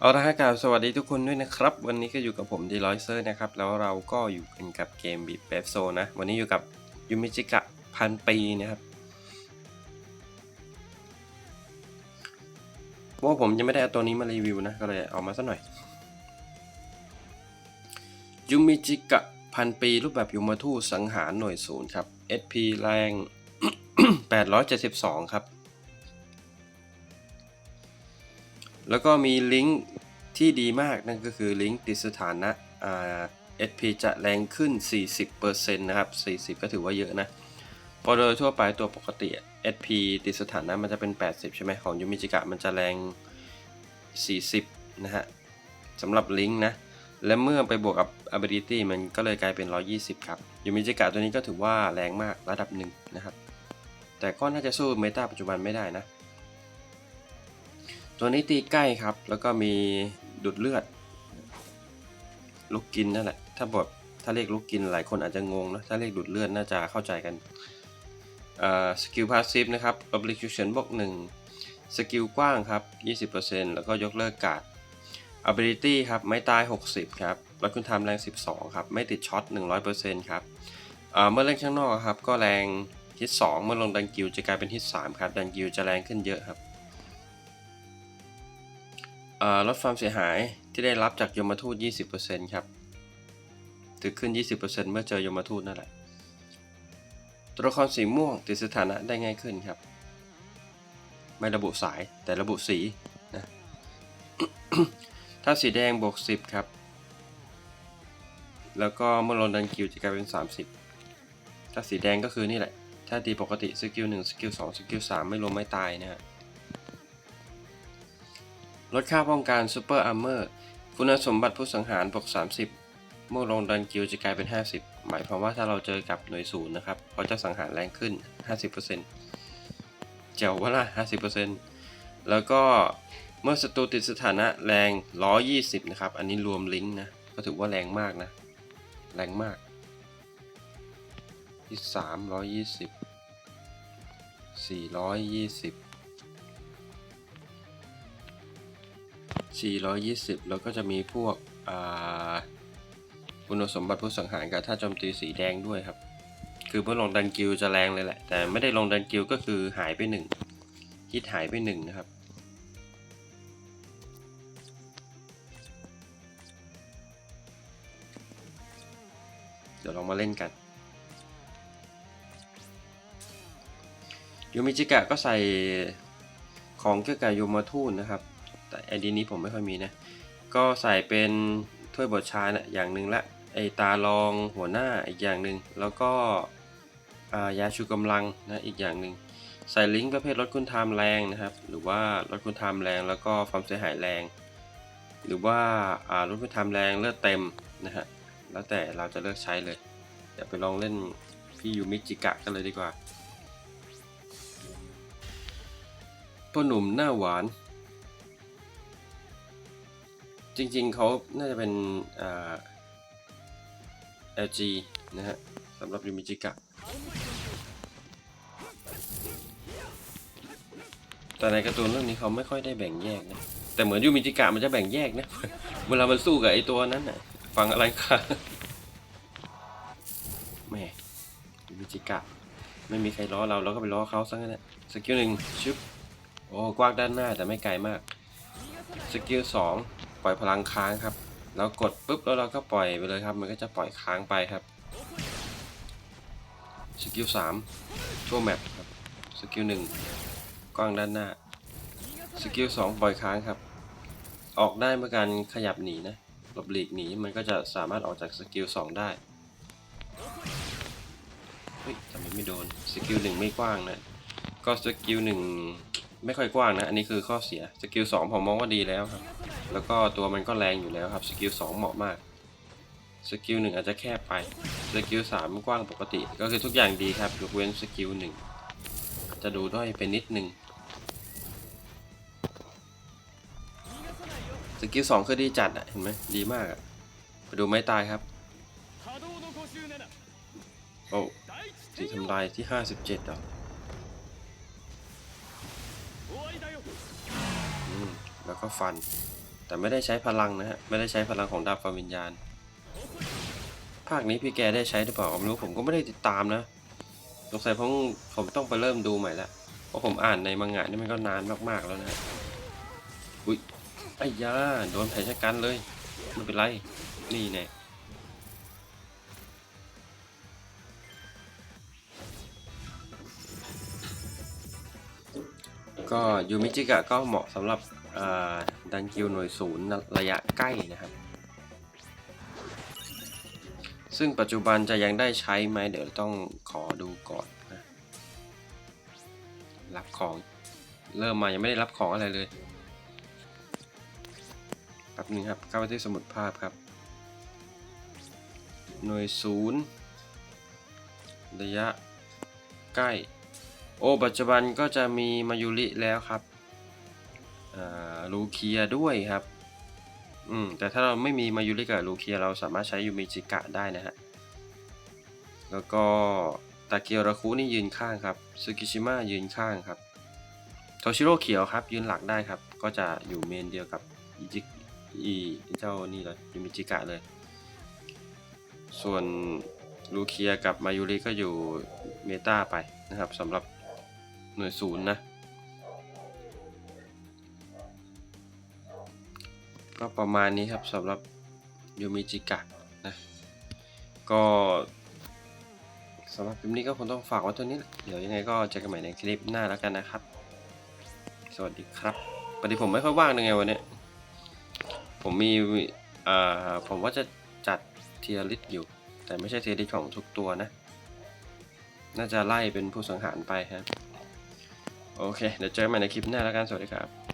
เอาละฮะกล่าวสวัสดีทุกคนด้วยนะครับ วันนี้ก็อยู่กับผมดีลอยเซอร์นะครับ แล้วเราก็อยู่กันกับเกมบีบเบฟโซนะ วันนี้อยู่กับยูมิจิกะพันปีนะครับว่าผมยังไม่ได้เอาตัวนี้มารีวิวนะ ก็เลยเอามาสักหน่อยยูมิจิกะพันปีรูปแบบยูมาทูสังหารหน่วยศูนย์ครับ SP แรง 872 ครับ แล้วก็มีลิงก์ที่ดีมากนั่นก็คือลิงก์ติดสถานะ SP จะแรงขึ้น 40%นะครับ 40 ก็ถือว่าเยอะนะเพอโดยทั่วไปตัวปกติ SP ติดสถานะมันจะเป็น 80 ใช่ไหมของยูมิจิกะมันจะแรง 40 นะฮะสำหรับลิงก์นะ และเมื่อไปบวกกับ ability มันก็เลยกลายเป็น 120 ครับยูมิจิกะตัวนี้ก็ถือว่าแรงมากระดับหนึ่งนะครับ แต่ก็น่าจะสู้เมตาปัจจุบันไม่ได้นะ ตัวนี้ตีใกล้ครับ แล้วก็มีดูดเลือด ลูกกินนั่นแหละ ถ้าบทถ้าเรียกลูกกินหลายคนอาจจะงงนะถ้าเรียกดูดเลือดน่าจะเข้าใจกันสกิลพาสซีฟนะครับ obligation บวก1สกิลกว้างครับ 20%แล้วก็ยกเลิกการ์ด ability ครับ ไม่ตาย 60 ครับ แลดคุณทำแรง 12 ครับ ไม่ติดช็อต 100%ครับอ่าเมื่อเล่นข้างนอกครับ ก็แรงฮิต2เมื่อลงดันกิลจะกลายเป็นฮิต3ครับ ดันกิลจะแรงขึ้นเยอะครับ ลดความเสียหายที่ได้รับจากยมทูต 20%ครับถือขึ้น 20%เมื่อเจอยมทูตนั่นแหละ ตัวละครสีม่วงติดสถานะได้ง่ายขึ้นครับ ไม่ระบุสายแต่ระบุสีนะถ้าสีแดงบวก 10 ครับ แล้วก็เมื่อลงดันกิลจะกลายเป็น 30 ถ้าสีแดงก็คือนี่แหละ ถ้าตีปกติสกิล1สกิล2สกิล3ไม่รวมไม่ตายนะฮะ ลดค่าป้องกันซูเปอร์อาร์เมอร์คุณสมบัติผู้สังหารบวก30 เมื่อลงดันกิลจะกลายเป็น 50 หมายความว่าถ้าเราเจอกับหน่วยศูนย์นะครับเขาจะสังหารแรงขึ้น 50%เจ๋วว่าล่ะ50%แล้วก็เมื่อศัตรูติดสถานะแรง 120 นะครับ อันนี้รวมลิงก์นะ ก็ถือว่าแรงมากนะ แรงมาก ที่3 120 420 420 แล้วก็จะมีพวกอ่าคุณสมบัติผู้สังหารกับท่าโจมตีสีแดงด้วยครับ คือเมื่อลงดันกิลจะแรงเลยแหละ แต่ไม่ได้ลงดันกิลก็คือหายไปหนึ่งฮิตหายไปหนึ่งนะครับ เดี๋ยวลองมาเล่นกันยูมิจิกะก็ใส่ของเกี่ยวกับโยมาทูนนะครับ แต่ไอดีนี้ผมไม่ค่อยมีนะ ก็ใส่เป็นถ้วยบดชานะอย่างหนึ่งละไอตาลองหัวหน้าอีกอย่างหนึ่งแล้วก็ยาชูกำลังนะอีกอย่างหนึ่งใส่ลิงก์ประเภทลดคุณไทม์แรงนะครับ หรือว่าลดคุณไทม์แรงแล้วก็ความเสียหายแรง หรือว่าลดคุณไทม์แรงเลือดเต็มนะฮะแล้วแต่เราจะเลือกใช้เลยเดี๋ยวไปลองเล่นพี่ยูมิจิกะกันเลยดีกว่าพ่อหนุ่มหน้าหวาน จริงๆเขาน่าจะเป็นอ่า LG นะฮะสำหรับยูมิจิกะ แต่ในการ์ตูนเรื่องนี้เขาไม่ค่อยได้แบ่งแยกนะ แต่เหมือนยูมิจิกะมันจะแบ่งแยกนะ เวลามันสู้กับไอตัวนั้นน่ะ ฟังอะไรคะแหม่ยูมิจิกะ ไม่มีใครล้อเราเราก็ไปล้อเขาซะงั้นแหละสกิลหนึ่งชึบโอ้กว้างด้านหน้าแต่ไม่ไกลมาก สกิลสอง ปล่อยพลังค้างครับแล้วกดปุ๊บแล้วเราก็ปล่อยไปเลยครับ มันก็จะปล่อยค้างไปครับสกิลสามชั่วแมปครับสกิลหนึ่งกว้างด้านหน้าสกิลสองปล่อยค้างครับ ออกได้เมื่อการขยับหนีนะหลบหลีกหนีมันก็จะสามารถออกจากสกิลสองได้เฮ้ยทำไมไม่โดนสกิลหนึ่งไม่กว้างนะก็สกิลหนึ่ง ไม่ค่อยกว้างนะ อันนี้คือข้อเสีย สกิลสองผมมองว่าดีแล้วครับ แล้วก็ตัวมันก็แรงอยู่แล้วครับ สกิลสองเหมาะมาก สกิลหนึ่งอาจจะแคบไป สกิลสามกว้างปกติ ก็คือทุกอย่างดีครับ ยกเว้นสกิลหนึ่งจะดูด้อยไปนิดนึง สกิลสองคือดีจัดอะเห็นไหมดีมากอะไปดูไม่ตายครับ โอ้สีทำลายที่ห้าสิบเจ็ดอะ แล้วก็ฟัน แต่ไม่ได้ใช้พลังนะฮะ ไม่ได้ใช้พลังของดาบฟ้าวิญญาณ ภาคนี้พี่แกได้ใช้หรือเปล่าไม่รู้ผมก็ไม่ได้ติดตามนะสงสัยผมผมต้องไปเริ่มดูใหม่ละเพราะผมอ่านในมังงะนี่มันก็นานมากๆแล้วนะฮะอุ้ยไอ้ยาโดนแผลชะกันเลยไม่เป็นไรนี่แน่ก็ยูมิจิกะก็เหมาะสำหรับ ดันกิวหน่วยศูนย์ระยะใกล้นะครับ ซึ่งปัจจุบันจะยังได้ใช้ไหมเดี๋ยวต้องขอดูก่อนนะรับของเริ่มมายังไม่ได้รับของอะไรเลยแป๊บนึงครับเข้าไปที่สมุดภาพครับ หน่วยศูนย์ระยะใกล้ โอ้ปัจจุบันก็จะมีมายุริแล้วครับ ลูเคียด้วยครับ อืม แต่ถ้าเราไม่มีมายุริกับลูเคียเราสามารถใช้ยูมิจิกะได้นะฮะ แล้วก็ตาเกียวราคุนี่ยืนข้างครับซึกิชิมะยืนข้างครับโทชิโร่เขียวครับ ยืนหลักได้ครับ ก็จะอยู่เมนเดียวกับอิจิอีเจ้านี่เลยยูมิจิกะเลย ส่วนลูเคียกับมายุริก็อยู่เมตาไปนะครับสำหรับหน่วยศูนย์นะ ประมาณนี้ครับสำหรับยูมิจิกะนะ ก็สำหรับคลิปนี้ก็คงต้องฝากไว้เท่านี้เดี๋ยวยังไงก็เจอกันใหม่ในคลิปหน้าแล้วกันนะครับ สวัสดีครับปฏิผมไม่ค่อยว่างยังไงวันนี้ ผมมีอ่าผมว่าจะจัดเทียริสอยู่ แต่ไม่ใช่เทียริสของทุกตัวนะ น่าจะไล่เป็นผู้สังหารไปครับ โอเค เดี๋ยวเจอกันใหม่ในคลิปหน้าแล้วกัน สวัสดีครับ